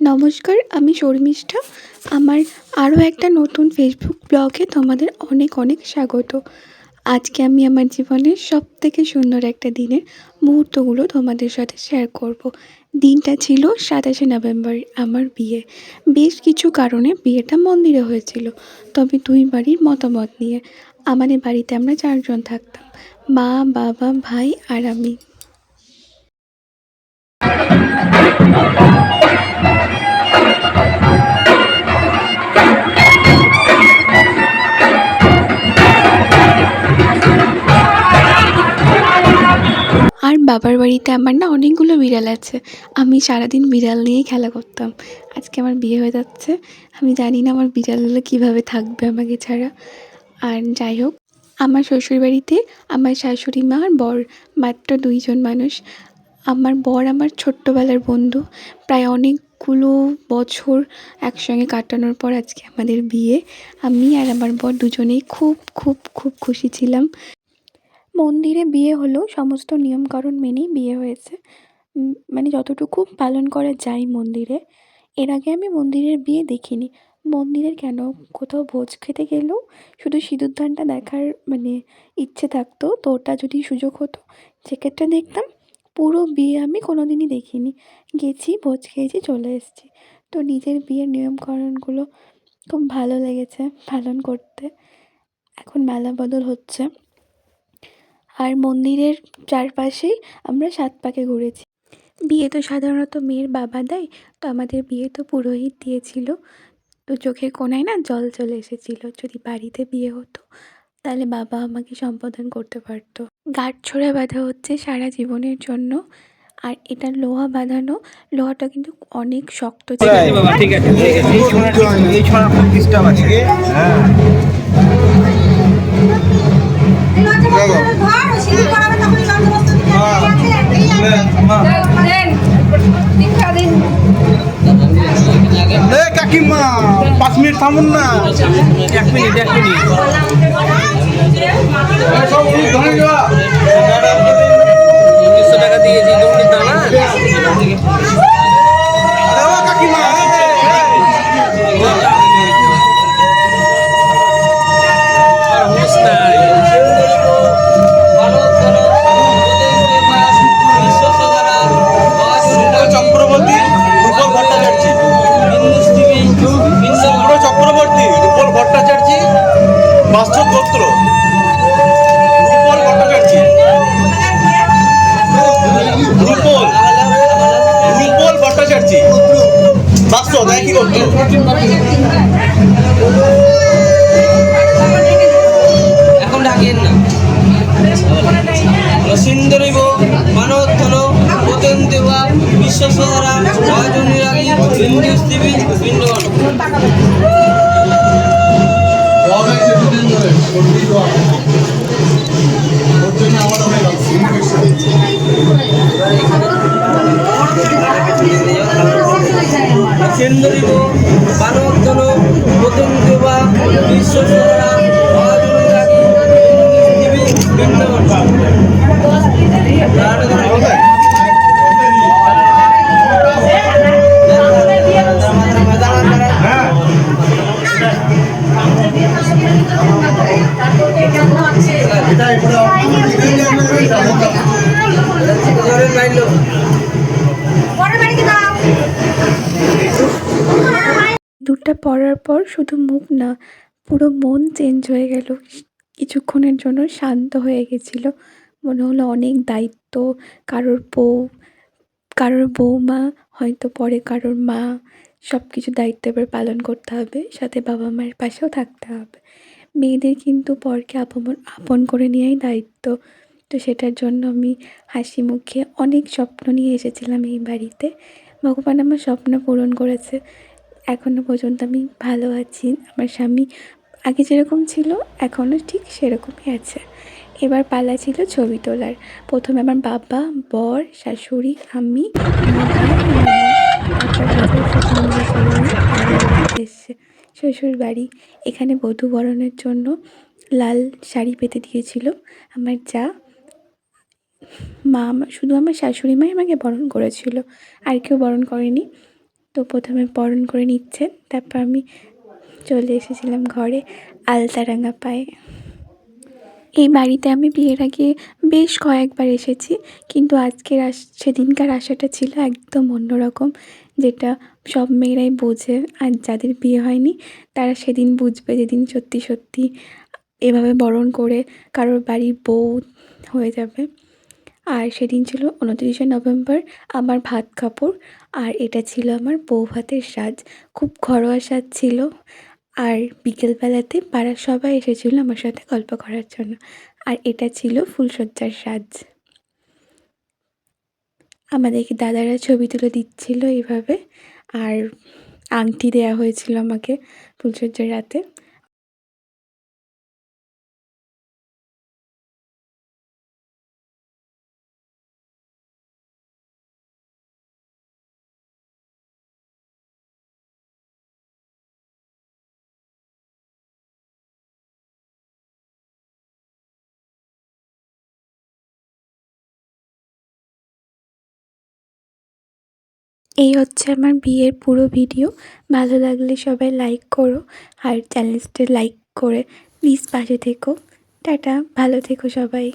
নমস্কার, আমি শর্মিষ্ঠা। আমার আরও একটা নতুন ফেসবুক ব্লগে তোমাদের অনেক অনেক স্বাগত। আজকে আমি আমার জীবনের সব থেকে সুন্দর একটা দিনের মুহূর্তগুলো তোমাদের সাথে শেয়ার করব। দিনটা ছিল সাতাশে নভেম্বর, আমার বিয়ে। বেশ কিছু কারণে বিয়েটা মন্দিরে হয়েছিল, তবে দুই বাড়ির মতামত নিয়ে। আমাদের বাড়িতে আমরা চারজন থাকতাম, মা, বাবা, ভাই আর আমি। বাবার বাড়িতে আমার না অনেকগুলো বিড়াল আছে। আমি সারাদিন বিড়াল নিয়েই খেলা করতাম। আজকে আমার বিয়ে হয়ে যাচ্ছে। আমি জানি না আমার বিড়ালগুলো কীভাবে থাকবে আমাকে ছাড়া। আর যাই হোক, আমার শ্বশুরবাড়িতে আমার শাশুড়ি মা আর বর, মাত্র দুইজন মানুষ। আমার বর আমার ছোট্টবেলার বন্ধু। প্রায় অনেকগুলো বছর একসঙ্গে কাটানোর পর আজকে আমাদের বিয়ে। আমি আর আমার বর দুজনেই খুব খুব খুব খুশি ছিলাম। মন্দিরে বিয়ে হলেও সমস্ত নিয়মকানুন মেনেই বিয়ে হয়েছে। মানে যতটুকু পালন করা যায় মন্দিরে। এর আগে আমি মন্দিরের বিয়ে দেখিনি। মন্দিরের কেন? কোথাও ভোজ খেতে গেলেও শুধু সিঁদুরদানটা দেখার মানে ইচ্ছে থাকতো, তো ওটা যদি সুযোগ হতো, সেক্ষেত্রে দেখতাম পুরো বিয়ে আমি কোনো দিনই দেখিনি। গেছি, ভোজ খেয়েছি, চলে এসেছি। তো নিজের বিয়ের নিয়মকানুনগুলো খুব ভালো লেগেছে পালন করতে। এখন মেলা বদল হচ্ছে। আর মন্দিরের চারপাশেই আমরা সাত পাকে ঘুরেছি। বিয়ে তো সাধারণত মেয়ের বাবা দেয় তো আমাদের বিয়ে তো পুরোহিত দিয়েছিল। তো চোখের কোনায় না জল চলে এসেছিল যদি বাড়িতে বিয়ে হতো তাহলে বাবা আমাকে সম্বোধন করতে পারতো। গাঁট ছোড়া বাঁধা হচ্ছে সারা জীবনের জন্য আর এটা লোহা বাঁধানো লোহাটা কিন্তু অনেক শক্ত ছিল। কাকিমা পাঁচ মিনিট থামুন না। এক মিনিট এক মিনিট। গোত্র রূপল ভট্টাচার্য। রূপল। রূপল এখন ডাকিয়েন না। সুন্দরীব মানবধন পতন দেওয়া বিশ্বসহারা রাজনীর আগে হিন্দু টিভি বৃন্দগণ সুন্দরীব মানবধন পতন দেওয়া বিশ্বসহারা রাজনীর আগে হিন্দু টিভি বৃন্দগণ ধরেন মাইলো দুধটা পড়ার পর শুধু মুখ না, পুরো মন চেঞ্জ হয়ে গেল। কিছুক্ষণের জন্য শান্ত হয়ে গেছিল। মনে হলো অনেক দায়িত্ব, কারোর বউ, কারোর বৌমা, হয়তো পরে কারোর মা সব কিছু দায়িত্ব এবার পালন করতে হবে, সাথে বাবা মায়ের পাশেও থাকতে হবে। মেয়েদের কিন্তু পরকে আপন আপন করে নেওয়াই দায়িত্ব। তো সেটার জন্য আমি হাসি মুখে অনেক স্বপ্ন নিয়ে এসেছিলাম এই বাড়িতে। ভগবান আমার স্বপ্ন পূরণ করেছে। এখনও পর্যন্ত আমি ভালো আছি। আমার স্বামী আগে যেরকম ছিল এখনও ঠিক সেরকমই আছে। এবার পালা ছিল ছবি তোলার। প্রথমে আমার বাবা, বর, শাশুড়ি, আমি এসছে শ্বশুর বাড়ি এখানে বধূ বরণের জন্য লাল শাড়ি পেতে দিয়েছিল। আমার যা, মা শুধু আমার শাশুড়ি মাই আমাকে বরণ করেছিল। আর কেউ বরণ করেনি। তো প্রথমে বরণ করে নিচ্ছেন। তারপর আমি চলে এসেছিলাম ঘরে আলতা রাঙা পায়ে। এই বাড়িতে আমি বিয়ের আগে বেশ কয়েকবার এসেছি, কিন্তু আজকের আস, সেদিনকার আসাটা ছিল একদম অন্যরকম, যেটা সব মেয়েরাই বোঝে আর যাদের বিয়ে হয়নি, তারা সেদিন বুঝবে যেদিন সত্যি সত্যি এভাবে বরণ করে কারোর বাড়ির বউ হয়ে যাবে। আর সেদিন ছিল উনত্রিশে নভেম্বর, আমার ভাত কাপড়, আর এটা ছিল আমার বউ ভাতের সাজ। খুব ঘরোয়া সাজ ছিল আর বিকেলবেলাতে পাড়ার সবাই এসেছিল আমার সাথে গল্প করার জন্য। আর এটা ছিল ফুলশয্যার সাজ। আমাদেরকে দাদারা ছবি তুলে দিচ্ছিল এইভাবে। আর আংটি দেয়া হয়েছিল আমাকে ফুলশয্যার রাতে এই হচ্ছে আমার বিয়ের পুরো ভিডিও। ভালো লাগলে সবাই লাইক করো আর চ্যানেলটা লাইক করে প্লিজ পাশে থেকো। টাটা, ভালো থেকো সবাই।